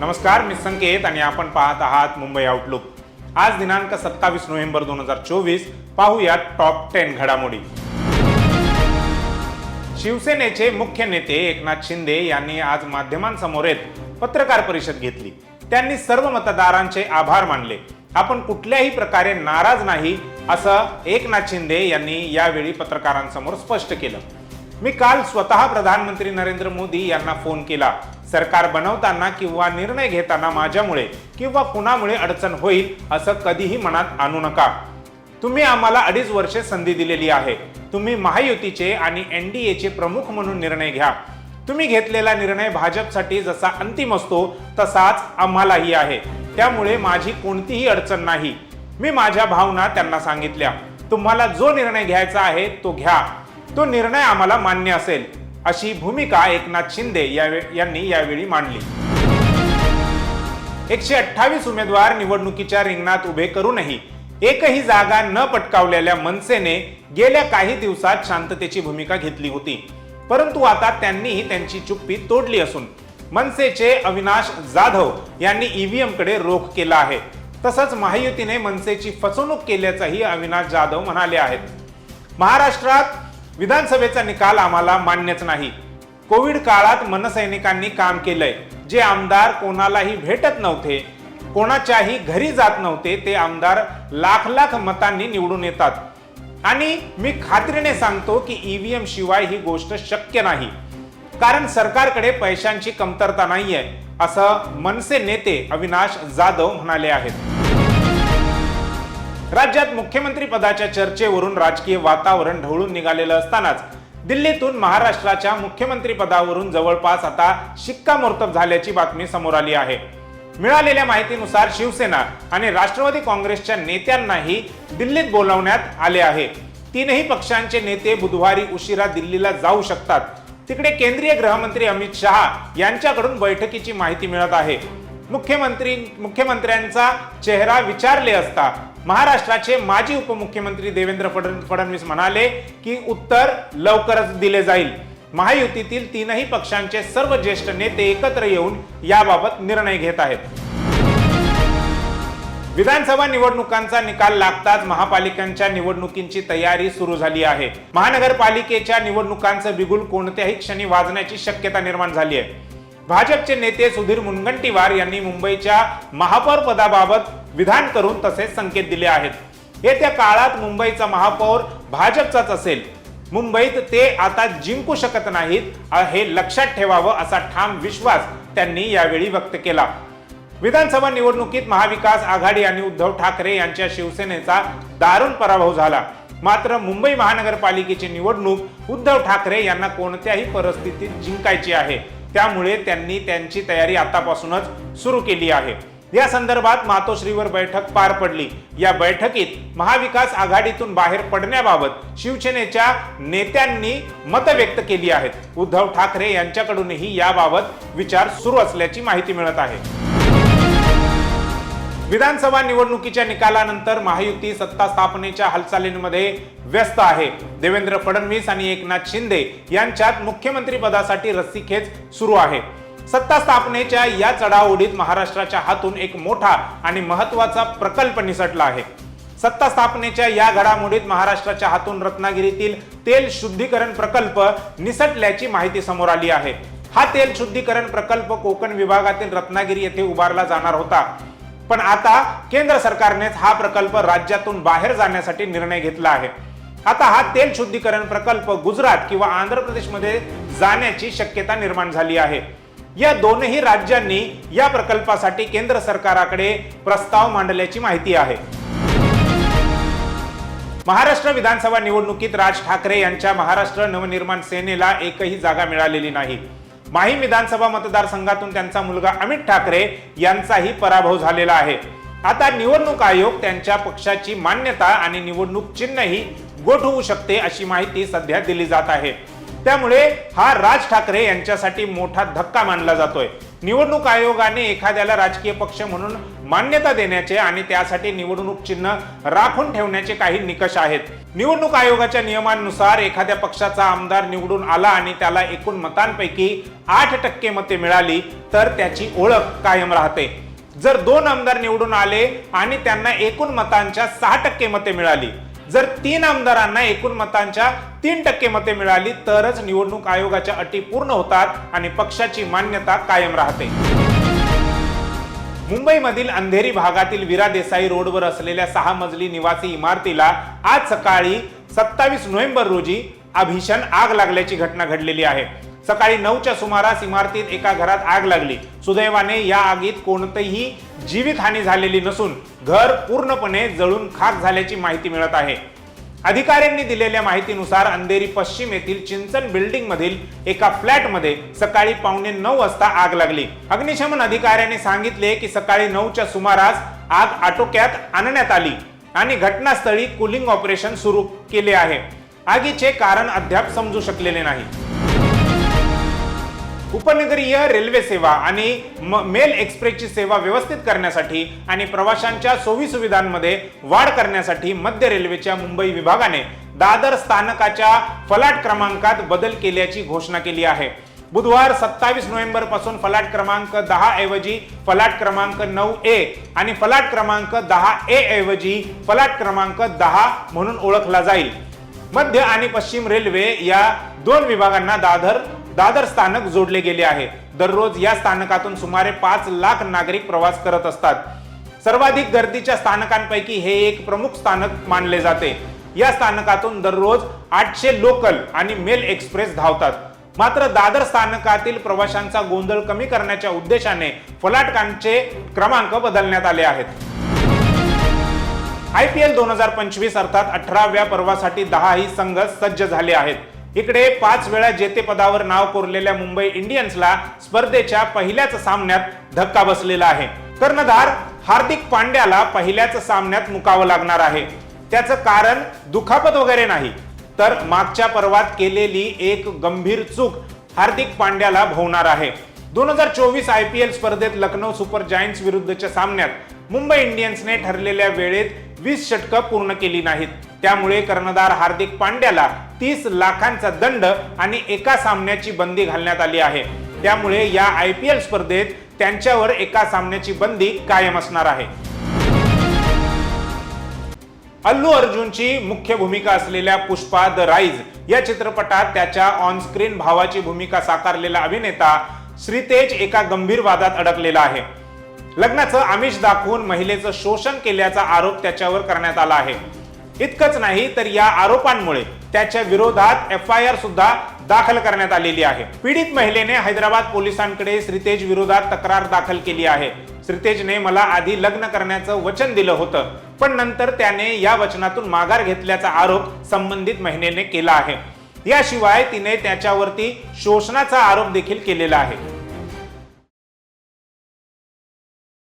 नमस्कार मी संकेत आणि आपण पाहत आहात मुंबई आउटलुक आज दिनांक सत्तावीस नोव्हेंबर दोन हजार चोवीस पाहूयात टॉप टेन घडामोडी. शिवसेनेचे मुख्य नेते एकनाथ शिंदे यांनी आज माध्यमांसमोर येत पत्रकार परिषद घेतली. त्यांनी सर्व मतदारांचे आभार मानले. आपण कुठल्याही प्रकारे नाराज नाही असं एकनाथ शिंदे यांनी यावेळी पत्रकारांसमोर स्पष्ट केलं. मी काल स्वतः प्रधानमंत्री नरेंद्र मोदी यांना फोन केला. सरकार बनवताना किंवा निर्णय घेताना माझ्यामुळे किंवा कुणामुळे अडचण होईल असं कधीही मनात आणू नका. तुम्ही आम्हाला अडीच वर्षे संधी दिलेली आहे. तुम्ही महायुतीचे आणि एन डी एचे प्रमुख म्हणून निर्णय घ्या. तुम्ही घेतलेला निर्णय भाजपसाठी जसा अंतिम असतो तसाच आम्हालाही आहे. त्यामुळे माझी कोणतीही अडचण नाही. मी माझ्या भावना त्यांना सांगितल्या. तुम्हाला जो निर्णय घ्यायचा आहे तो घ्या. तो निर्णय आम्हाला मान्य असेल. अशी भूमिका एकनाथ शिंदे यांनी यावेळी मांडली. एकशे अठ्ठावीस उमेदवार निवडणुकीच्या रिंगणात उभे करूनही एकही जागा न पटकावलेल्या मनसेने गेल्या काही दिवसात शांततेची भूमिका घेतली होती. परंतु आता त्यांनीही त्यांची चुप्पी तोडली असून मनसेचे अविनाश जाधव यांनी ईव्हीएमकडे रोख केला आहे. तसंच महायुतीने मनसेची फसवणूक केल्याचंही अविनाश जाधव म्हणाले आहेत. महाराष्ट्रात विधानसभेचा निकाल आम्हाला मान्यच नाही. कोविड काळात मनसैनिकांनी काम केलंय. जे आमदार कोणालाही भेटत नव्हते कोणाच्याही घरी जात नव्हते ते आमदार लाख लाख मतांनी निवडून येतात. आणि मी खात्रीने सांगतो की ईव्हीएम शिवाय ही गोष्ट शक्य नाही. कारण सरकारकडे पैशांची कमतरता नाहीये असं मनसे नेते अविनाश जाधव म्हणाले आहेत. राज्यात मुख्यमंत्री पदाच्या चर्चेवरून राजकीय वातावरण ढवळून निघालेलं असतानाच दिल्लीतून महाराष्ट्राच्या मुख्यमंत्री पदावरून जवळपास आता शिक्कामोर्तब झाल्याची बातमी समोर आली आहे. मिळालेल्या माहितीनुसार शिवसेना आणि राष्ट्रवादी काँग्रेसच्या नेत्यांनाही दिल्लीत बोलावण्यात आले आहे. तीनही पक्षांचे नेते बुधवारी उशिरा दिल्लीला जाऊ शकतात. तिकडे केंद्रीय गृहमंत्री अमित शहा यांच्याकडून बैठकीची माहिती मिळत आहे. मुख्यमंत्री मुख्यमंत्र्यांचा चेहरा विचारले असता महाराष्ट्राचे माजी उपमुख्यमंत्री देवेंद्र फडणवीस म्हणाले की उत्तर लवकरच दिले जाईल. महायुतीतील तीनही पक्षांचे सर्व ज्येष्ठ नेते एकत्र येऊन याबाबत निर्णय घेत आहेत. विधानसभा निवडणुकांचा निकाल लागताच महापालिकांच्या निवडणुकींची तयारी सुरू झाली आहे. महानगरपालिकेच्या निवडणुकांचं बिगुल कोणत्याही क्षणी वाजण्याची शक्यता निर्माण झाली आहे. भाजपचे नेते सुधीर मुनगंटीवार यांनी मुंबईच्या महापौर पदाबाबत विधान करून तसेच संकेत दिले आहेत. येत्या काळात मुंबईचा महापौर भाजपचाच असेल. मुंबईत ते आता जिंकू शकत नाहीत हे लक्षात ठेवावं असा ठाम विश्वास त्यांनी यावेळी व्यक्त केला. विधानसभा निवडणुकीत महाविकास आघाडी आणि उद्धव ठाकरे यांच्या शिवसेनेचा दारुण पराभव झाला. मात्र मुंबई महानगरपालिकेची निवडणूक उद्धव ठाकरे यांना कोणत्याही परिस्थितीत जिंकायची आहे. त्यामुळे त्यांनी त्यांची तयारी आतापासूनच सुरू केली आहे. या संदर्भात मातोश्रीवर बैठक पार पडली. या बैठकीत महाविकास आघाडीतून बाहेर पडण्याबाबत शिवसेनेच्या नेत्यांनी मत व्यक्त केली आहेत. उद्धव ठाकरे यांच्याकडूनही याबाबत विचार सुरू असल्याची माहिती मिळत आहे. विधानसभा निवडणुकीच्या निकालानंतर महायुती सत्ता स्थापनेच्या हालचालींमध्ये व्यस्त आहे. देवेंद्र फडणवीस आणि एकनाथ शिंदे यांच्यात मुख्यमंत्री पदासाठी रस्सीखेच सुरू आहे. सत्ता स्थापनेच्या या चढाओढीत महाराष्ट्राच्या हातून एक मोठा आणि महत्त्वाचा प्रकल्प निसटला आहे. सत्ता स्थापनेच्या या घडामोडीत महाराष्ट्राच्या हातून रत्नागिरीतील तेल शुद्धीकरण प्रकल्प निसटल्याची माहिती समोर आली आहे. हा तेल शुद्धीकरण प्रकल्प कोकण विभागातील रत्नागिरी येथे उभारला जाणार होता. पण आता केंद्र सरकारनेच हा प्रकल्प राज्यातून बाहेर जाण्यासाठी निर्णय घेतला आहे. आता हा तेल शुद्धीकरण प्रकल्प गुजरात किंवा आंध्र प्रदेशमध्ये जाण्याची शक्यता निर्माण झाली आहे. या दोनही राज्यांनी या प्रकल्पासाठी केंद्र सरकाराकडे प्रस्ताव मांडल्याची माहिती आहे. महाराष्ट्र विधानसभा निवडणुकीत राज ठाकरे यांच्या महाराष्ट्र नवनिर्माण सेनेला एकही जागा मिळालेली नाही. माही विधानसभा मतदारसंघातून त्यांचा मुलगा अमित ठाकरे यांचाही पराभव झालेला आहे. आता निवडणूक आयोग त्यांच्या पक्षाची मान्यता आणि निवडणूक चिन्हही गोठवू शकते अशी माहिती सध्या दिली जात आहे. त्यामुळे हा राज ठाकरे यांच्यासाठी मोठा धक्का मानला जातोय. निवडणूक आयोगाने एखाद्याला राजकीय पक्ष म्हणून मान्यता देण्याचे आणि त्यासाठी निवडणूक चिन्ह राखून ठेवण्याचे काही निकष आहेत. निवडणूक आयोगाच्या नियमांनुसार एखाद्या पक्षाचा आमदार निवडून आला आणि त्याला एकूण मतांपैकी आठ टक्के मते मिळाली तर त्याची ओळख कायम राहते. जर दोन आमदार निवडून आले आणि त्यांना एकूण मतांच्या सहा टक्के मते मिळाली जर तीन आमदारांना एकूण मतांच्या तीन टक्के मते मिळाली तरच निवडणूक आयोगाच्या अटी पूर्ण होतात आणि पक्षाची मान्यता कायम राहते. मुंबईमधील अंधेरी भागातील विरा देसाई रोडवर असलेल्या सहा मजली निवासी इमारतीला आज सकाळी सत्तावीस नोव्हेंबर रोजी अभीषण आग लागल्याची घटना घडलेली आहे. सकाळी नऊच्या सुमारास इमारतीत एका घरात आग लागली. सुदैवाने या आगीत कोणतीही जीवितहानी झालेली नसून घर पूर्णपणे जळून खाक झाल्याची माहिती मिळत आहे. अधिकाऱ्यांनी दिलेल्या माहितीनुसार अंधेरी पश्चिम येथील चिंचन बिल्डिंग मधील एका फ्लॅटमध्ये सकाळी पावणे नऊ वाजता आग लागली. अग्निशमन अधिकाऱ्यांनी सांगितले की सकाळी नऊच्या सुमारास आग आटोक्यात आणण्यात आली आणि घटनास्थळी कुलिंग ऑपरेशन सुरू केले आहे. आगीचे कारण अद्याप समजू शकलेले नाही. उपनगरीय रेल्वे सेवा आणि म- मेल एक्सप्रेसची सेवा व्यवस्थित करण्यासाठी आणि प्रवाशांच्या सोयीसुविधांमध्ये वाढ करण्यासाठी मध्य रेल्वेच्या मुंबई विभागाने दादर स्थानकाच्या फलाट क्रमांकात बदल केल्याची घोषणा केली आहे. बुधवार सत्तावीस नोव्हेंबरपासून फलाट क्रमांक दहा ऐवजी फलाट क्रमांक नऊ ए आणि फलाट क्रमांक दहा ए ऐवजी फलाट क्रमांक दहा म्हणून ओळखला जाईल. मध्य आणि पश्चिम रेल्वे या दोन विभागांना दादर दादर स्थानक जोडले गेले आहे. दररोज या स्थानकातून सुमारे पाच लाख नागरिक प्रवास करत असतात. सर्वाधिक गर्दीच्या स्थानकांपैकी हे एक प्रमुख स्थानक मानले जाते. या स्थानकातून दररोज आठशे लोकल आणि मेल एक्सप्रेस धावतात. मात्र दादर स्थानकातील प्रवाशांचा गोंधळ कमी करण्याच्या उद्देशाने फलाटकांचे क्रमांक बदलण्यात आले आहेत. आय पी एल दोन हजार पंचवीस अर्थात अठराव्या पर्वासाठी दहाही संघ सज्ज झाले आहेत. इकडे पाच वेळा जेतेपदावर नाव कोरलेल्या मुंबई इंडियन्सला स्पर्धेच्या पहिल्याच सामन्यात धक्का बसलेला आहे. कर्णधार हार्दिक पांड्याला पहिल्याच सामन्यात मुकावं लागणार आहे. त्याचं कारण दुखापत वगैरे नाही. तर मागच्या पर्वात केलेली एक गंभीर चूक हार्दिक पांड्याला भोवणार आहे. दोन हजार चोवीस आय पी एल स्पर्धेत लखनौ सुपर जायंट्स विरुद्धच्या सामन्यात मुंबई इंडियन्सने ठरलेल्या वेळेत वीस षटकं पूर्ण केली नाहीत. त्यामुळे कर्णधार हार्दिक पांड्याला तीस लाखांचा दंड आणि एका सामन्याची बंदी घालण्यात आली आहे. त्यामुळे या आय पी एल स्पर्धेत त्यांच्यावर एका सामन्याची बंदी कायम असणार आहे. अल्लू अर्जुनची मुख्य भूमिका असलेल्या पुष्पा द राईज या चित्रपटात त्याच्या ऑन स्क्रीन भावाची भूमिका साकारलेला अभिनेता श्रीतेज एका गंभीर वादात अडकलेला आहे. लग्नाचं आमिष दाखवून महिलेचं शोषण केल्याचा आरोप त्याच्यावर करण्यात आला आहे. इतकंच नाही तर या आरोपांमुळे त्याच्या विरोधात एफ आय आर सुद्धा दाखल करण्यात आलेली आहे. पीडित महिलेने हैदराबाद पोलिसांकडे श्रीतेज विरोधात तक्रार दाखल केली आहे. श्रीतेजने मला आधी लग्न करण्याचं वचन दिलं होतं पण नंतर त्याने या वचनातून माघार घेतल्याचा आरोप संबंधित महिलेने केला आहे. याशिवाय तिने त्याच्यावरती शोषणाचा आरोप देखील केलेला आहे.